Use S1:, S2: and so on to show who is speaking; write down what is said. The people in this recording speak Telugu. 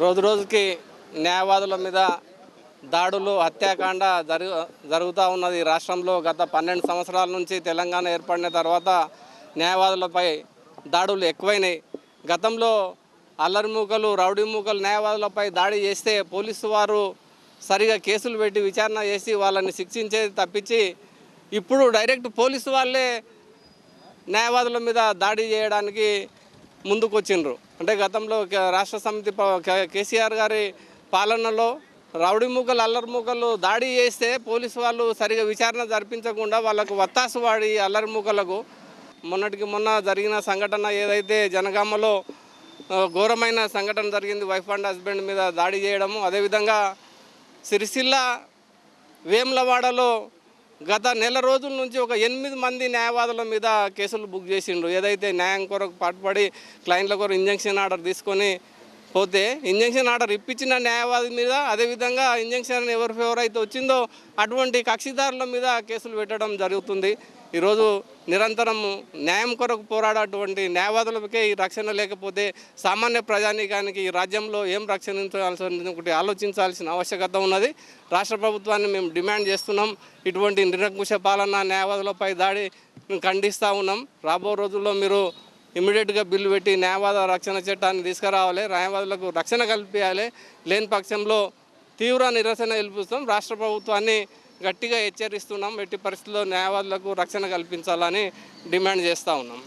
S1: రోజు రోజుకి న్యాయవాదుల మీద దాడులు హత్యాకాండ జరుగు జరుగుతూ ఉన్నది. రాష్ట్రంలో గత పన్నెండు సంవత్సరాల నుంచి తెలంగాణ ఏర్పడిన తర్వాత న్యాయవాదులపై దాడులు ఎక్కువైనాయి. గతంలో అల్లరిమూకలు రౌడీమూకలు రౌడీ మూకలు న్యాయవాదులపై దాడి చేస్తే పోలీసు వారు సరిగా కేసులు పెట్టి విచారణ చేసి వాళ్ళని శిక్షించేది తప్పించి ఇప్పుడు డైరెక్ట్ పోలీసు వాళ్ళే న్యాయవాదుల మీద దాడి చేయడానికి ముందుకొచ్చిండ్రు. అంటే గతంలో క- రాష్ట్ర సమితి ప- కేసీఆర్ గారి పాలనలో రౌడీ మూకలు అల్లరి మూకలు దాడి చేస్తే పోలీసు వాళ్ళు సరిగా విచారణ జరిపించకుండా వాళ్ళకు వత్తాసు వాడి అల్లరి మూకలకు. మొన్నటికి మొన్న జరిగిన సంఘటన ఏదైతే జనగామలో ఘోరమైన సంఘటన జరిగింది వైఫ్ అండ్ హస్బెండ్ మీద దాడి చేయడము. అదేవిధంగా సిరిసిల్ల వేములవాడలో గత నెల రోజుల నుంచి ఒక ఎనిమిది మంది న్యాయవాదుల మీద కేసులు బుక్ చేసిండ్రు. ఏదైతే న్యాయం కొరకు పాటుపడి క్లయింట్ల కొరకు ఇంజంక్షన్ ఆర్డర్ తీసుకొని పోతే ఇంజెక్షన్ ఆర్డర్ ఇప్పించిన న్యాయవాది మీద అదేవిధంగా ఇంజెక్షన్ ఎవరి ఫేవర్ అయితే వచ్చిందో అటువంటి కక్షిదారుల మీద కేసులు పెట్టడం జరుగుతుంది. ఈరోజు నిరంతరం న్యాయం కొరకు పోరాడేటువంటి న్యాయవాదులకే ఈ రక్షణ లేకపోతే సామాన్య ప్రజానీకానికి ఈ రాజ్యంలో ఏం రక్షించాల్సిన ఒకటి ఆలోచించాల్సిన ఆవశ్యకత ఉన్నది. రాష్ట్ర ప్రభుత్వాన్ని మేము డిమాండ్ చేస్తున్నాం. ఇటువంటి నిరంకుశ పాలన న్యాయవాదులపై దాడి ఖండిస్తూ ఉన్నాం. రాబో రోజుల్లో మీరు ఇమీడియట్గా బిల్లు పెట్టి న్యాయవాద రక్షణ చట్టాన్ని తీసుకురావాలి న్యాయవాదులకు రక్షణ కల్పించాలి లేని పక్షంలో తీవ్ర నిరసన నిలుపుస్తాం రాష్ట్ర ప్రభుత్వాన్ని గట్టిగా హెచ్చరిస్తున్నాం ఎట్టి పరిస్థితుల్లో న్యాయవాదులకు రక్షణ కల్పించాలని డిమాండ్ చేస్తూ ఉన్నాం.